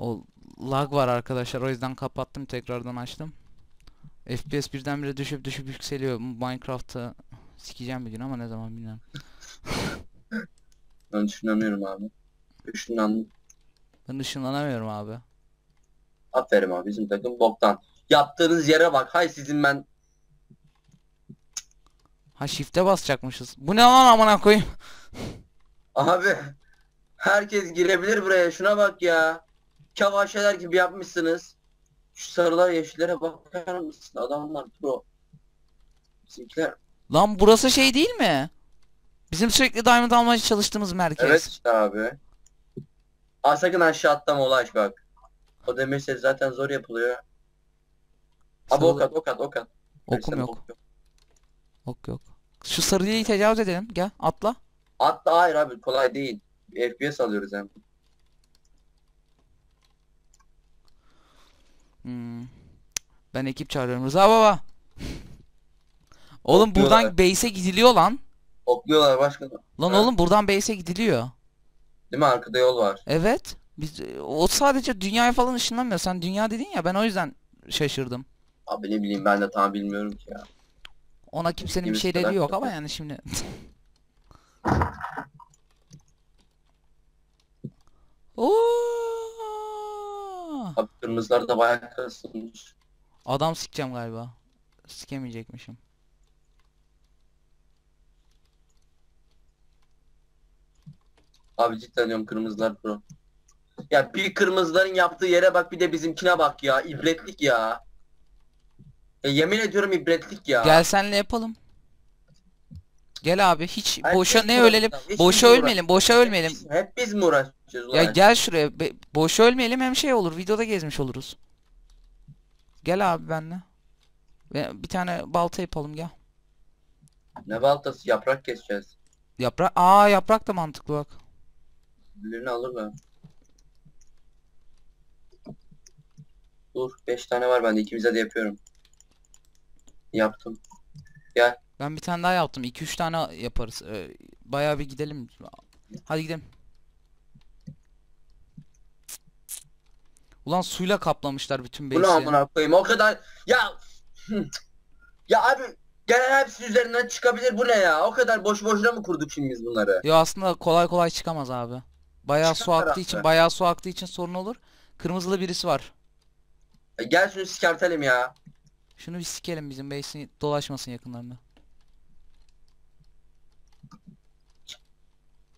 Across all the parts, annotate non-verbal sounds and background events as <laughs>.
O lag var arkadaşlar o yüzden kapattım tekrardan açtım. FPS birdenbire düşüp düşüp yükseliyor. Minecraft'ı sikeceğim bir gün ama ne zaman bilmiyorum. Ben düşünemiyorum abi. Düşünüyorum. Ben ışınlanamıyorum abi. Aferin abi bizim takım boktan. Yaptığınız yere bak. Hay sizin ben. Ha shift'e basacakmışız. Bu ne lan amına koyayım? Abi. Herkes girebilir buraya. Şuna bak ya. Kavaşeler gibi yapmışsınız. Şu sarılar yeşillere bakar mısın? Adamlar pro. Bizimkiler. Lan burası şey değil mi? Bizim sürekli diamond almaya çalıştığımız merkez. Evet işte abi. Aa sakın aşağı atlama ulaş bak. O demir set zaten zor yapılıyor. Abi ok at ok at ok at. Okum Versene, yok. ok Ok yok. Şu sarıyı tecavüz edelim. Gel atla. Atla hayır abi kolay değil. FPS alıyoruz hem. Hmm. Ben ekip çağırıyorum. Rıza baba. Oğlum buradan base'e gidiliyor lan. Okluyorlar başka. Lan Ha. oğlum buradan base'e gidiliyor. Değil mi arkada yol var. Evet. Biz o sadece dünyaya falan ışınlanmıyor. Sen dünya dedin ya ben o yüzden şaşırdım. Abi ne bileyim ben de tam bilmiyorum ki ya. Ona kimsenin bir Gittiğimiz şeyleri yok ama yani şimdi. <laughs> Oo! Abi kırmızılar da bayağı kasılmış. Adam sikeceğim galiba. Sikemeyecekmişim. Abi cidden diyorum kırmızılar pro. Ya bir kırmızıların yaptığı yere bak bir de bizimkine bak ya. İbretlik ya. Ya yemin ediyorum ibretlik ya. Gel senle yapalım. Gel abi hiç Herkes boşa ne uğraşıyor. ölelim. Hiç Boşa biz ölmeyelim. Boşa ölmeyelim. Hep biz, hep biz mi uğraşacağız Ya ulan? gel şuraya. be- boşa ölmeyelim hem şey olur. Videoda gezmiş oluruz. Gel abi benle. Ve bir tane balta yapalım gel. Ne baltası yaprak keseceğiz. Yaprak. Aa yaprak da mantıklı bak. Birini alırlar. Dur 5 tane var bende ikimize de yapıyorum. Yaptım. Ben bir tane daha yaptım. 2-3 tane yaparız. Ee, bayağı bir gidelim. Hadi gidelim. Ulan suyla kaplamışlar bütün base'i. amına koyayım o kadar ya ya abi gelen hepsi üzerinden çıkabilir bu ne ya o kadar boş boşuna mı kurduk şimdi biz bunları Yo aslında kolay kolay çıkamaz abi. Bayağı su Çıkar aktığı abi. için, bayağı su aktığı için sorun olur. Kırmızılı birisi var. E, gel şunu sikertelim ya Şunu bir sikelim bizim base'i dolaşmasın yakınlarında.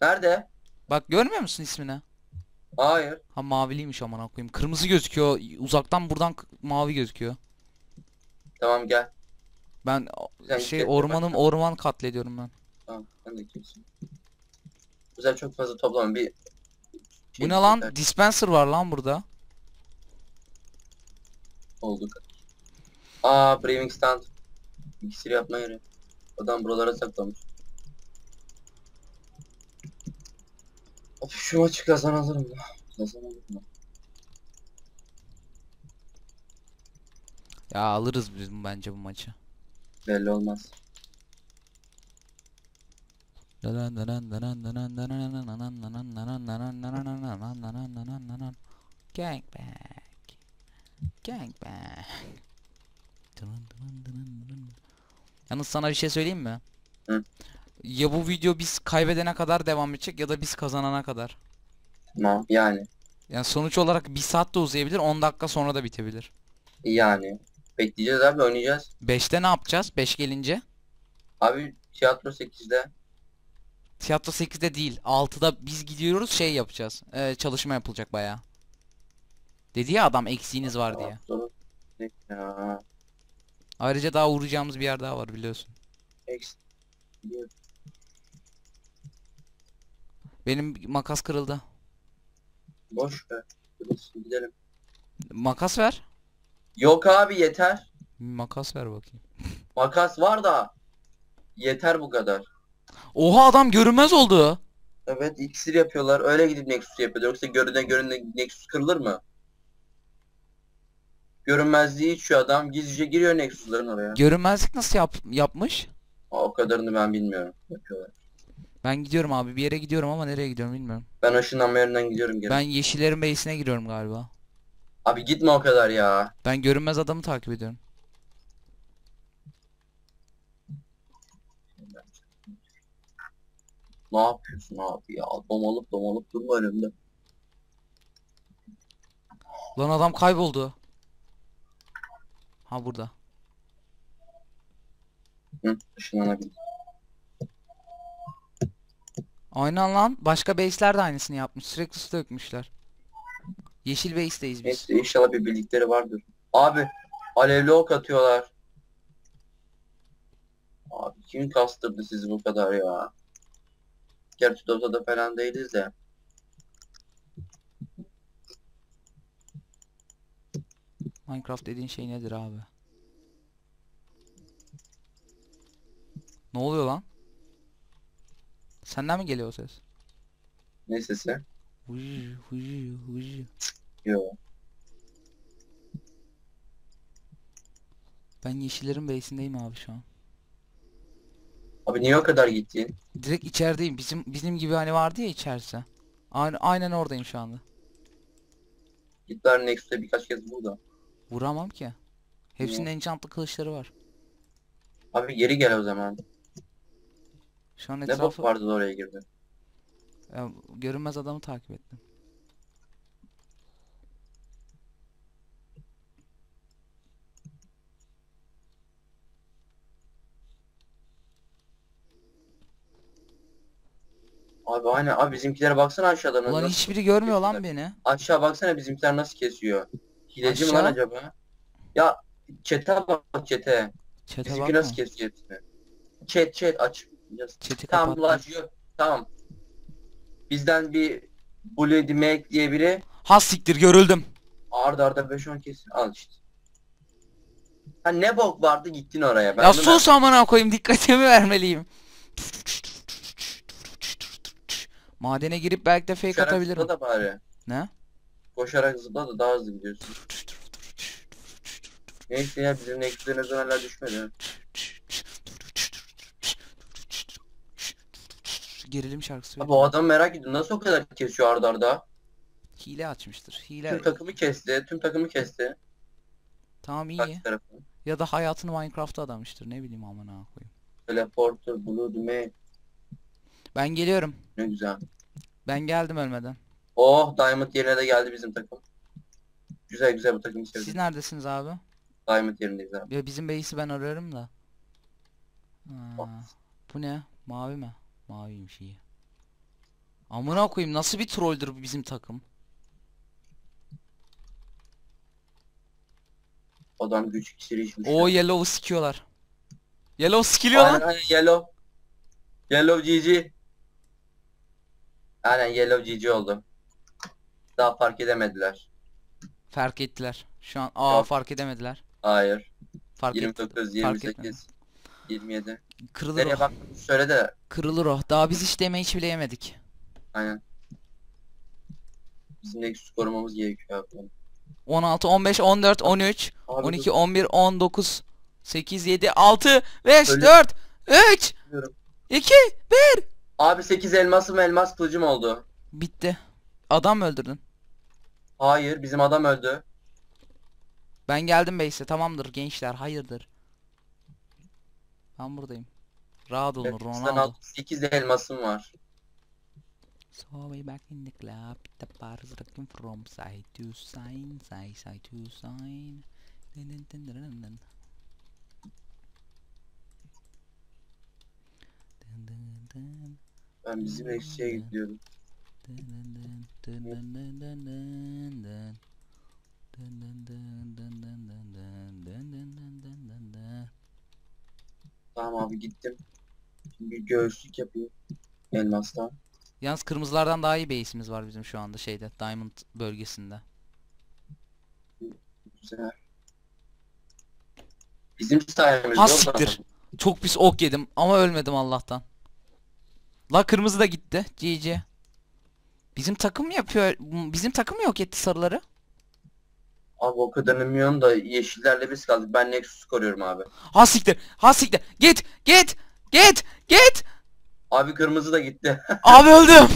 Nerede Bak görmüyor musun ismini? hayır Ha maviliymiş amına koyayım. Kırmızı gözüküyor. Uzaktan buradan mavi gözüküyor. tamam gel Ben Sen şey gel, ormanım bak. orman katlediyorum ben. tamam sen de kimsin güzel çok fazla toplama bir Bu şey ne lan? yeter. Dispenser var lan burada. olduk aa braving stand iksir yapma yeri adam buralara saklamış of şu maçı kazanalım da kazanalım da Ya alırız biz bence bu maçı. belli olmaz Gangbang. Gangbang. Yalnız sana bir şey söyleyeyim mi? Hı. Ya bu video biz kaybedene kadar devam edecek ya da biz kazanana kadar. tamam yani Yani sonuç olarak bir saat de uzayabilir 10 dakika sonra da bitebilir. Yani bekleyeceğiz abi oynayacağız. 5'te ne yapacağız? 5 gelince. Abi tiyatro 8'de Tiyatro 8'de değil. 6'da biz gidiyoruz şey yapacağız. Ee, çalışma yapılacak bayağı. Dedi ya adam eksiğiniz var diye. Ya? Ayrıca daha uğrayacağımız bir yer daha var biliyorsun. Ex- Benim makas kırıldı. Boş ver. Gidelim. Makas ver. Yok abi yeter. Makas ver bakayım. <laughs> Makas var da yeter bu kadar. Oha adam görünmez oldu. Evet iksir yapıyorlar. Öyle gidip Nexus yapıyorlar. Yoksa görüne görüne Nexus kırılır mı? Görünmezliği içiyor adam. Gizlice giriyor Nexus'ların oraya. Görünmezlik nasıl yap yapmış? O kadarını ben bilmiyorum. Yapıyorlar. Ben gidiyorum abi bir yere gidiyorum ama nereye gidiyorum bilmiyorum. Ben ışınlanma yerinden gidiyorum geri. Ben yeşillerin base'ine giriyorum galiba. Abi gitme o kadar ya. Ben görünmez adamı takip ediyorum. Ne yapıyorsun abi ya? Domalıp domalıp durma önümde. Lan adam kayboldu. Ha burada. Hı, ışınlanabildim. Aynen lan. Başka base'ler de aynısını yapmış. Sürekli su dökmüşler. Yeşil base'teyiz biz. Neyse inşallah bir bildikleri vardır. Abi alevli ok atıyorlar. Abi kim kastırdı sizi bu kadar ya? Gerçi Dota'da falan değiliz de. Minecraft dediğin şey nedir abi? Ne oluyor lan? Senden mi geliyor o ses? Ne sesi? Vuj, vuj, vuj. Yo. Ben yeşillerin base'indeyim abi şu an. Abi niye o kadar gittin? Direkt içerideyim. Bizim bizim gibi hani vardı ya içerisi. Aynen, aynen oradayım şu anda. Bari Nexus'ta birkaç kez burada. Vuramam ki. Hepsinin enchantlı kılıçları var. Abi geri gel o zaman. Şu an Ne bok etrafı vardı da oraya girdi. Ya, görünmez adamı takip ettim. Abi aynen abi bizimkilere baksana aşağıdan. Ulan nasıl hiçbiri görmüyor lan beni. Aşağı baksana bizimkiler nasıl kesiyor. Hileci mi lan Aşağı? acaba? Ya çete bak çete. Chat'e Bizimki bakma. nasıl kesiyor hepsini? Chat chat aç. Chat'i Tamam kapattım. ulan yok. Tamam. Bizden bir Bloody Meg diye biri Ha siktir görüldüm. arda arda 5-10 kesin. Al işte. Ha ne bok vardı gittin oraya. Ben ya bunu- sus amına koyayım dikkatimi vermeliyim. Madene girip belki de fake Koşarak atabilirim. zıpla da bari. Ne? Koşarak zıpla da daha hızlı gidiyorsun. Neyse ya bizim Nexus'un hala düşmedi. Gerilim şarkısı. Abi o adam merak ediyorum. Nasıl o kadar kesiyor arda arda? Hile açmıştır. Hile. Tüm takımı kesti. Tüm takımı kesti. Tamam iyi. Ya da hayatını Minecraft'ta adamıştır. Ne bileyim amına koyayım. Teleporter, Bloody Meg. Ben geliyorum. Ne güzel. Ben geldim ölmeden. Oh Diamond yerine de geldi bizim takım. Güzel güzel bu takımı sevdim. Siz neredesiniz abi? Diamond yerindeyiz abi. Ya bizim base'i ben arıyorum da. Aa, Bak. bu ne? Mavi mi? Maviymiş iyi. Amına koyayım nasıl bir trolldür bu bizim takım? Adam güç iksiri içmiş. O yellow sikiyorlar. Yellow sikiliyor Aynen lan. aynen yellow. Yellow GG. Aynen yellow GG oldu. Daha fark edemediler. Fark ettiler. Şu an aa Yok. fark edemediler. Hayır. Fark et. 29, fark etmedi. 28, 27. Kırılır Nereye o. baktın söyle de. Kırılır o. Daha biz hiç deme hiç bile yemedik. Aynen. Bizim Nexus korumamız gerekiyor abi. 16, 15, 14, 13, Abi 12, dur, 11, 19, 8, 7, 6, 5, Öyle- 4, 3, diyorum. 2, Abi 8 elmasım elmas kılıcım oldu. bitti. Adam mı öldürdün? Hayır bizim adam öldü. Ben geldim base'e tamamdır gençler hayırdır. Ben buradayım. Rahat olun Ronaldo. 8 elmasım var. So way back in the club, the bar is rocking from side to side, side side to side. Dun dun dun dun dun dun. Dun dun dun, Ben bizim Nexus'a gidiyorum. dun dun dun dun dun dun. Dun dun dun dun dun dun dun, Tamam abi gittim. Şimdi bir göğüslük yapayım. Elmastan. Yalnız kırmızılardan daha iyi base'imiz var bizim şu anda şeyde Diamond bölgesinde. Güzel. Bizim sayemizde Ha siktir. Çok pis ok yedim ama ölmedim Allah'tan. La kırmızı da gitti. GG. Bizim takım yapıyor? Bizim takım mı yok etti sarıları? Abi o kadar bilmiyorum da yeşillerle biz kaldık. Ben Nexus koruyorum abi. Ha siktir. Ha siktir. Git. Git. Git. Git. Abi kırmızı da gitti. <laughs> Abi öldüm.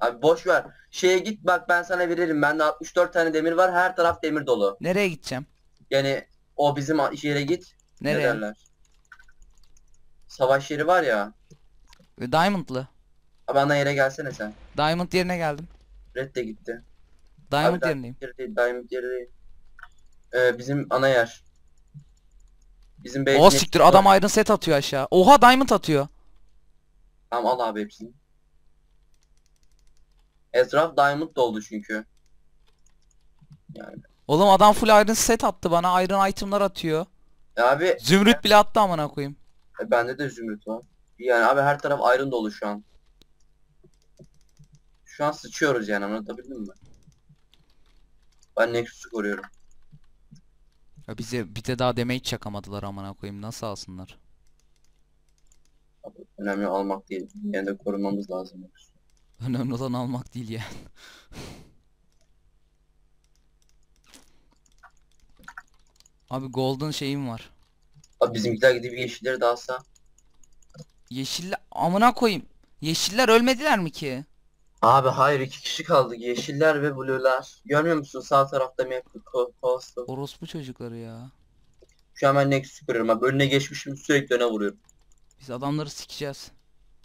Abi boş ver. Şeye git bak ben sana veririm. Bende 64 tane demir var. Her taraf demir dolu. Nereye gideceğim? Yani o bizim a- yere git. Ne Nereye? derler? Savaş yeri var ya. Diamond'lı. Abi ana yere gelsene sen. Diamond yerine geldim. Red de gitti. Diamond Abi, yerindeyim. Yeri değil, Diamond yeri değil. Ee, bizim ana yer. Bizim base O siktir adam iron set atıyor aşağı. Oha diamond atıyor. Tamam al abi hepsini. Etraf diamond doldu çünkü. Yani. Oğlum adam full iron set attı bana. Iron itemlar atıyor. E abi Zümrüt bile attı amına koyayım. e, bende de zümrüt var. Yani abi her taraf iron dolu şu an. Şu an sıçıyoruz yani anlatabildim mi? Ben Nexus'u koruyorum. Ya bize bir de daha damage çakamadılar amına koyayım. Nasıl alsınlar? Abi, önemli almak değil. Yine de korumamız lazım. Önemli olan almak değil yani. <laughs> Abi golden şeyim var. Abi bizimkiler gidip yeşilleri dağılsa. Yeşiller amına koyayım. Yeşiller ölmediler mi ki? Abi hayır iki kişi kaldı. Yeşiller ve blue'lar. Görmüyor musun sağ tarafta map'li postu. Orospu çocukları ya. Şu an ben next süpürüyorum abi. Önüne geçmişim sürekli öne vuruyorum. Biz adamları sikeceğiz.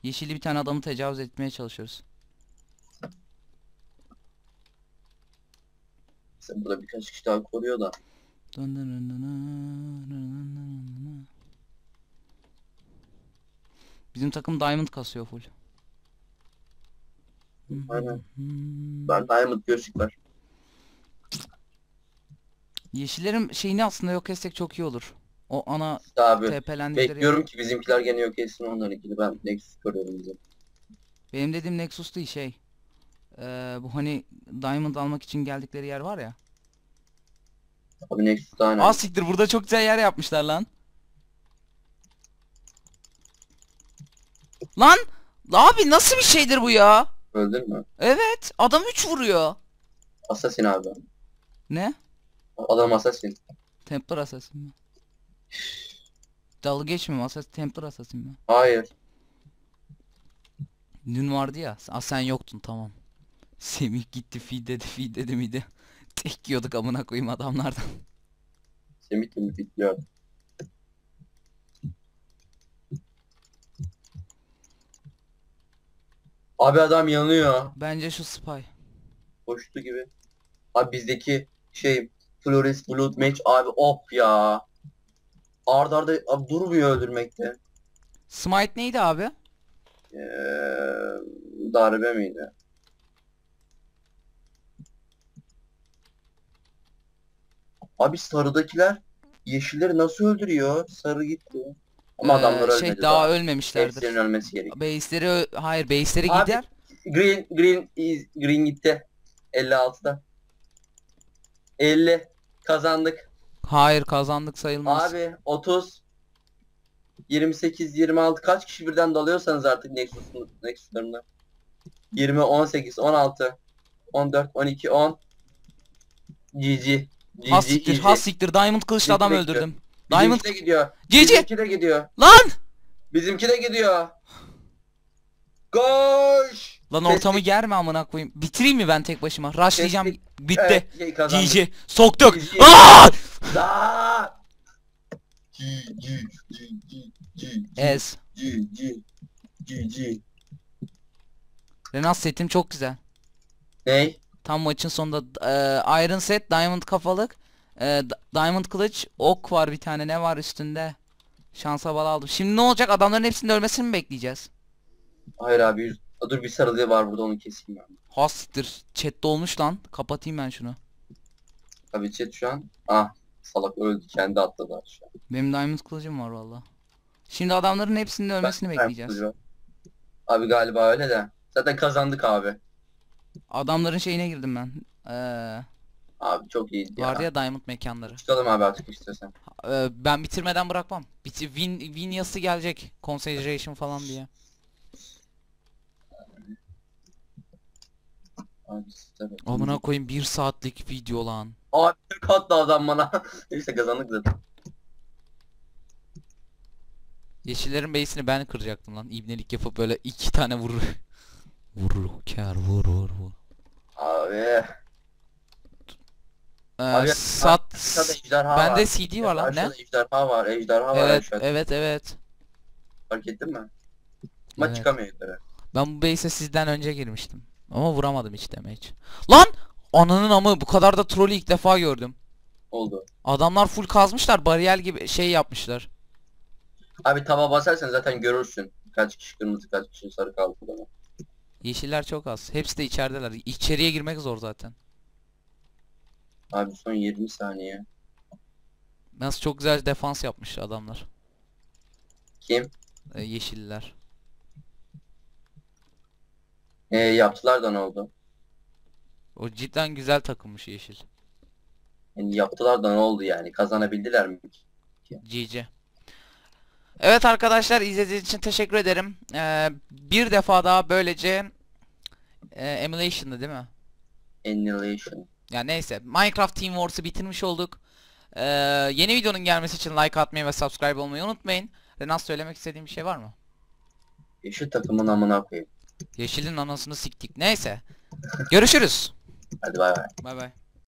Yeşilli bir tane adamı tecavüz etmeye çalışıyoruz. Sen burada birkaç kişi daha koruyor da. Dın dın dın dın dın dın dın dın. Bizim takım diamond kasıyor full. Aynen. Ben Diamond gözlük var. Yeşillerin şeyini aslında yok etsek çok iyi olur. O ana İşte abi. TP'lendikleri yer. Bekliyorum ki bizimkiler gene yok etsin ondan ilgili. Ben Nexus koruyorum bizi. Benim dediğim Nexus değil şey. Ee, bu hani diamond almak için geldikleri yer var ya. Abi Nexus daha önemli. Aa siktir burada çok güzel yer yapmışlar lan. Lan! Abi nasıl bir şeydir bu ya? Öldün mü? Evet adam 3 vuruyor. Assassin abi. Ne? Adam assassin. Templar Assassin mi? Dalga geçmiyorum Assassin Templar Assassin mi? Hayır. Dün vardı ya. Aa sen yoktun tamam. <laughs> Semih gitti feed dedi feed dedi miydi? <laughs> Tek yiyorduk amına koyayım adamlardan. Semih mi bitliyor. Abi adam yanıyor. Bence şu spy. Koştu gibi. Abi bizdeki şey Flores Blood Match abi op ya. Arda arda abi durmuyor öldürmekte. Smite neydi abi? Ee, darbe miydi? Abi sarıdakiler yeşilleri nasıl öldürüyor? Sarı gitti. Ama Ee, adamlar ölmedi şey daha ölmemişlerdir. Hepsinin ölmesi gerek. Base'leri hayır base'leri Abi- gider. Green green is, green gitti. 56'da. 50 kazandık. Hayır kazandık sayılmaz. Abi 30 28 26 kaç kişi birden dalıyorsanız artık Nexus'un Nexus'larına. 20 18 16 14 12 10 GG. GG. Ha siktir, ha GG. siktir. Diamond kılıçlı adam öldürdüm. Diamond Bizimki de gidiyor. GG. Bizimki de gidiyor. lan! Bizimki de gidiyor. Koş. Lan Kestik. ortamı germe amına koyayım. Bitireyim mi ben tek başıma? Rushlayacağım. Kestik. Bitti. Evet, kazandık. GG. Soktuk. GG. Aa! Za! GG. GG. GG. Ez. GG. GG. Renas setim çok güzel. Ney? Tam maçın sonunda e, Iron set, Diamond kafalık, e, D- Diamond kılıç, ok var bir tane ne var üstünde? Şansa bala aldım. Şimdi ne olacak? Adamların hepsinin ölmesini mi bekleyeceğiz? Hayır abi dur bir sarılığı var burada onu keseyim ben. Ha siktir. Chat dolmuş lan. Kapatayım ben şunu. Abi chat şu an. Ah salak öldü kendi atladı aşağı. Benim Diamond kılıcım var valla. Şimdi adamların hepsinin ölmesini Ben- bekleyeceğiz. ben. Abi galiba öyle de. Zaten kazandık abi. Adamların şeyine girdim ben. Ee, Abi çok iyiydi ya. vardı ya Diamond mekanları. Çıkalım abi artık istiyorsan. Ee, ben bitirmeden bırakmam. Biti win win yazısı gelecek. Concentration falan diye. Amına koyayım bir saatlik video lan. Abi tek attı adam bana. <laughs> Neyse kazandık zaten. Yeşillerin base'ini ben kıracaktım lan. İbnelik yapıp böyle iki tane vurur. <laughs> vurur kar vur vur vur. Abi. Ee, Abi, sat. Aşağıda ejderha var. Bende CD var lan ne? Aşağıda ejderha var. Ejderha var Evet aşağıda. evet evet. Fark ettin mi? Ama Evet. çıkamıyor yukarı. Ben bu base'e sizden önce girmiştim. Ama vuramadım hiç damage. Lan! Ananın amı bu kadar da trollü ilk defa gördüm. Oldu. Adamlar full kazmışlar bariyer gibi şey yapmışlar. Abi tava basarsan zaten görürsün. Kaç kişi kırmızı kaç kişi sarı kaldı. Yeşiller çok az. Hepsi de içerideler. İçeriye girmek zor zaten. Abi son 20 saniye. Nasıl çok güzel defans yapmış adamlar. Kim? Ee, yeşiller. Ee, yaptılar da ne oldu? O cidden güzel takılmış yeşil. Yani yaptılar da ne oldu yani? Kazanabildiler mi? GG. Evet arkadaşlar izlediğiniz için teşekkür ederim. Ee, bir defa daha böylece e, emulation'dı değil mi? Annihilation. Ya neyse Minecraft Team Wars'ı bitirmiş olduk. Ee, yeni videonun gelmesi için like atmayı ve subscribe olmayı unutmayın. Renas söylemek istediğim bir şey var mı? Yeşil takımın amına koyayım. Yeşilin anasını siktik. Neyse. Görüşürüz. Hadi bay bay. Bay bay.